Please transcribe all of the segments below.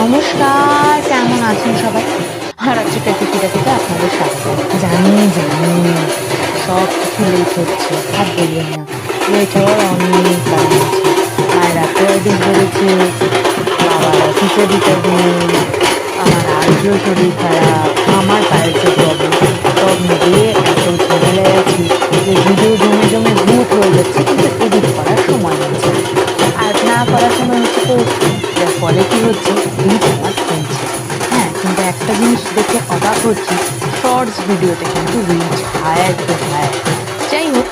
নমস্কার, কেমন আছেন সবাই? আর আজকে টুকিটা থেকে আপনাদের স্বাগত। জানি জানি, সব কিছু লেট হচ্ছে, আর বলবেন না। লেট হওয়ার অনেক কারণ আছে। আর রাতে বেড়েছে বাবার অফিসে দিতে আমার আজও শরীর খারাপ, আমার ফলে কী হচ্ছে? আমার কমছে হ্যাঁ কিন্তু একটা জিনিস দেখে অবাক হচ্ছি। শর্টস ভিডিওতে কিন্তু রিচ হায়ার টু হায়ার যাই হোক,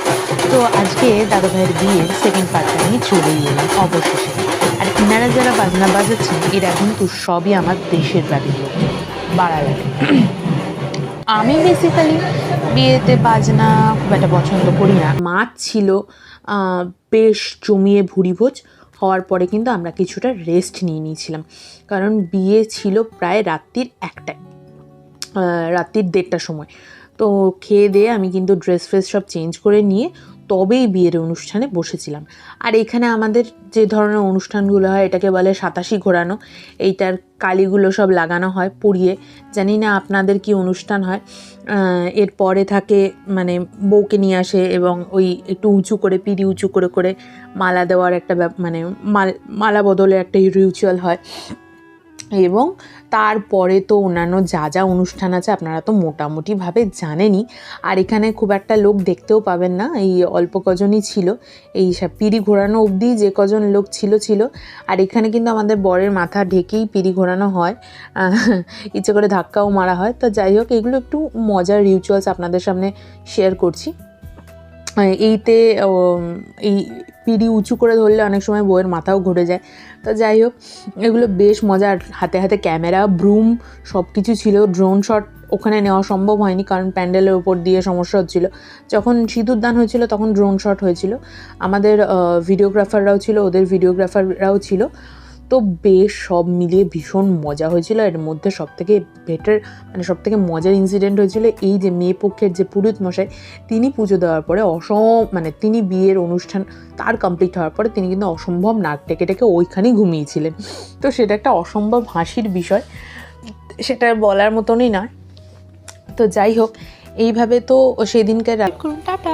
তো আজকে দাদা ভাইয়ের বিয়ের সেকেন্ড পার্টটা নিয়ে চলেই এলাম অবশেষে। আর ইনারা যারা বাজনা বাজাচ্ছেন, এরা কিন্তু সবই আমার দেশের বাড়ির লোক। বাড়ালাটে আমি বেসিক্যালি বিয়েতে বাজনা খুব একটা পছন্দ করি না। মাছ ছিল বেশ জমিয়ে ভুড়ি ভোজ। হওয়ার পরে কিন্তু আমরা কিছুটা রেস্ট নিয়ে নিয়েছিলাম। কারণ বিয়ে ছিল প্রায় রাত্রির একটায় রাত্রির দেড়টার সময়। তো খেয়ে দিয়ে আমি কিন্তু ড্রেস ফ্রেস সব চেঞ্জ করে নিয়ে তবেই বিয়ের অনুষ্ঠানে বসেছিলাম। আর এখানে আমাদের যে ধরনের অনুষ্ঠানগুলো হয় এটাকে বলে সাতাশি ঘোরানো। এইটার কালিগুলো সব লাগানো হয় পুড়িয়ে। জানি না আপনাদের কি অনুষ্ঠান হয়। আহ, এর পরে থাকে মানে বউকে নিয়ে আসে এবং ওই একটু উঁচু করে পিড়ি উঁচু করে করে মালা দেওয়ার একটা মানে মাল মালা বদলে একটা রিচুয়াল হয়। এবং তারপরে তো অন্যান্য যা যা অনুষ্ঠান আছে আপনারা তো মোটামুটিভাবে জানেনই। আর এখানে খুব একটা লোক দেখতেও পাবেন না, এই অল্প কজনই ছিল। এই সব পিড়ি ঘোরানো অবধি যে কজন লোক ছিল ছিল। আর এখানে কিন্তু আমাদের বরের মাথা ঢেকেই পিড়ি ঘোরানো হয়। ইচ্ছে করে ধাক্কাও মারা হয়। তো যাই হোক, এগুলো একটু মজার রিচুয়ালস আপনাদের সামনে শেয়ার করছি। এইতে এই পিড়ি উঁচু করে ধরলে অনেক সময় বইয়ের মাথাও ঘুরে যায়। তো যাই হোক, এগুলো বেশ মজার। হাতে হাতে ক্যামেরা, ব্রুম সব কিছু ছিল। ড্রোন শট ওখানে নেওয়া সম্ভব হয়নি কারণ প্যান্ডেলের ওপর দিয়ে সমস্যা হচ্ছিল। যখন সিঁদুর দান হয়েছিল তখন ড্রোন শট হয়েছিল। আমাদের ভিডিওগ্রাফাররাও ছিল, ওদের ভিডিওগ্রাফাররাও ছিল। তো বেশ সব মিলিয়ে ভীষণ মজা হয়েছিল। এর মধ্যে সব থেকে বেটার মানে সব থেকে মজার ইনসিডেন্ট হয়েছিল এই যে মেয়ে পক্ষের যে পুরোহিত মশাই, তিনি পুজো দেওয়ার পরে অসম মানে তিনি বিয়ের অনুষ্ঠান তার কমপ্লিট হওয়ার পরে তিনি কিন্তু অসম্ভব নাক টেকে টেকে ওইখানেই ঘুমিয়েছিলেন। তো সেটা একটা অসম্ভব হাসির বিষয়, সেটা বলার মতনই নয়। তো যাই হোক, এইভাবে তো সেদিনকার টাটা।